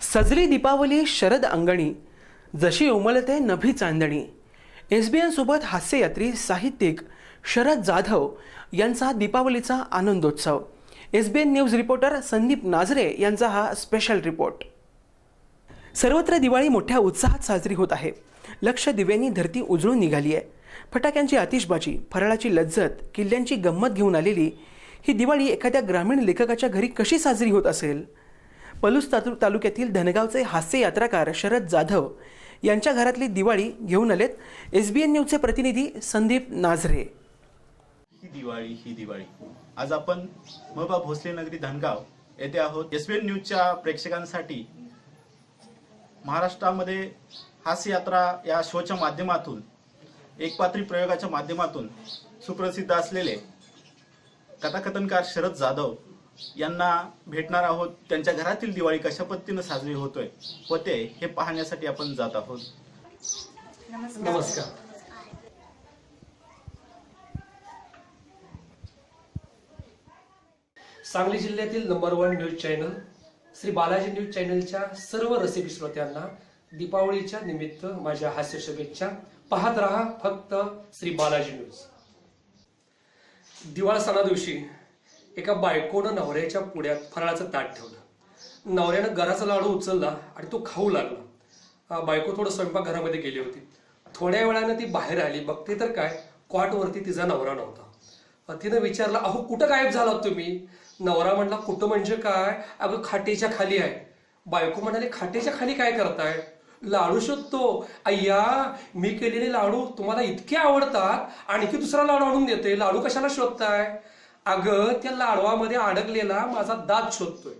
सजली दीपावली शरद अंगणी जशी उमलते नभी चांदणी. एस बी एनसोबत हास्ययात्री साहित्यिक शरद जाधव यांचा दीपावलीचा आनंदोत्सव. S B N news reporter Sandeep Nazare यांचा हा स्पेशल रिपोर्ट सर्वत्र दिवाळी मोठ्या उत्साहात साजरी होत आहे. लक्ष दिव्यांनी धरती उजळून निघाली आहे. फटाक्यांची आतिषबाजी फराळाची लज्जत किल्ल्यांची गंमत घेऊन आलेली ही दिवाळी एखाद्या ग्रामीण लेखकाच्या घरी कशी साजरी होत असेल? पलूस तातु तालुक्यातील धनगावचे हास्य यात्राकार शरद जाधव यांच्या घरातली दिवाळी घेऊन आलेत. एस बी एन न्यूजचे प्रतिनिधी संदीप नाझरे. ही दिवाळी ही दिवाळी. आज आपण महबा भोसले नगरी धनगाव येथे आहोत. एस न्यूजच्या प्रेक्षकांसाठी महाराष्ट्रामध्ये हास्य यात्रा या शोच्या माध्यमातून एकपात्री प्रयोगाच्या माध्यमातून सुप्रसिद्ध असलेले कथाकथनकार शरद जाधव यांना भेटणार आहोत. त्यांच्या घरातील दिवाळी कशा पद्धतीनं साजरी होतोय होते हे पाहण्यासाठी आपण जात आहोत. नमस्कार. सांगली जिल्ह्यातील number one news channel Shri Balaji news चॅनलच्या सर्व रसिक श्रोत्यांना दीपावलीच्या निमित्त माझ्या हास्य शुभेच्छा. पाहत रहा फक्त श्री बालाजी न्यूज. दिवाळ सणा दिवशी एका बायकोनं नवऱ्याच्या पुढ्यात फराळाचं ताट ठेवलं. नवऱ्यानं घराचा लाडू उचलला आणि तो खाऊ लागला. बायको थोडं स्वयंपाकघरामध्ये गेली होती. थोड्या वेळानं ती बाहेर आली. बघते तर काय क्वाटवरती तिचा नवरा नव्हता. तिनं विचारलं अहो कुठं गायब झालात तुम्ही? नवरा म्हणला कुठं म्हणजे काय? अगं खाटेच्या खाली आहे. बायको म्हणाले खाटेच्या खाली काय करताय? लाडू शोधतो. अय्या मी केलेले लाडू तुम्हाला इतके आवडतात आणखी दुसरा लाडू आणून देते लाडू कशाला शोधताय? अगं त्या लाडवामध्ये अडकलेला माझा दात शोधतोय.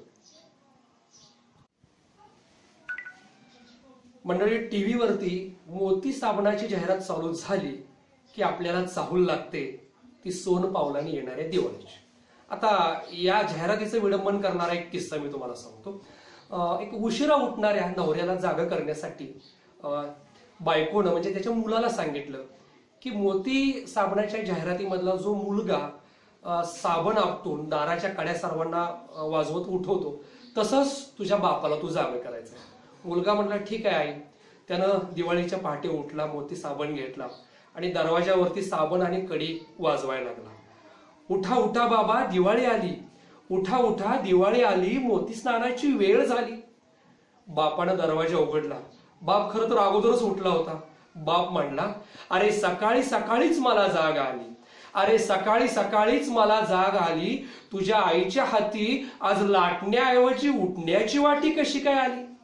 मंडळी टीव्हीवरती मोती साबणाची जाहिरात चालू झाली की आपल्याला चाहूल लागते. ती सोन पावलाने येणाऱ्या दिवाळीची. आता या जाहिरातीचं विडंबन करणारा एक किस्सा मी तुम्हाला सांगतो. एक उशिरा उठणाऱ्या नवऱ्याला जागं करण्यासाठी बायकोनं म्हणजे त्याच्या मुलाला सांगितलं की मोती साबणाच्या जाहिरातीमधला जो मुलगा साबण आपटून दाराच्या कड्या सर्वांना वाजवत उठवतो. तसंच तुझ्या बापाला तू जागा करायचं. मुलगा म्हटला ठीक आहे आई. त्यानं दिवाळीच्या पहाटे उठला मोती साबण घेतला आणि दरवाजावरती साबण आणि कडी वाजवायला लागला. उठा उठा बाबा दिवाळी आली. उठा उठा दिवाळी आली. मोती स्नानाची वेळ झाली. बापानं दरवाजा उघडला. बाप खरं तर अगोदरच उठला होता. बाप म्हणला अरे सकाळी सकाळीच मला जाग आली. अरे सकाळी सकाळीच मला जाग आली. तुझ्या आईच्या हाती आज लाटण्याऐवजी उठण्याची वाटी कशी काय आली?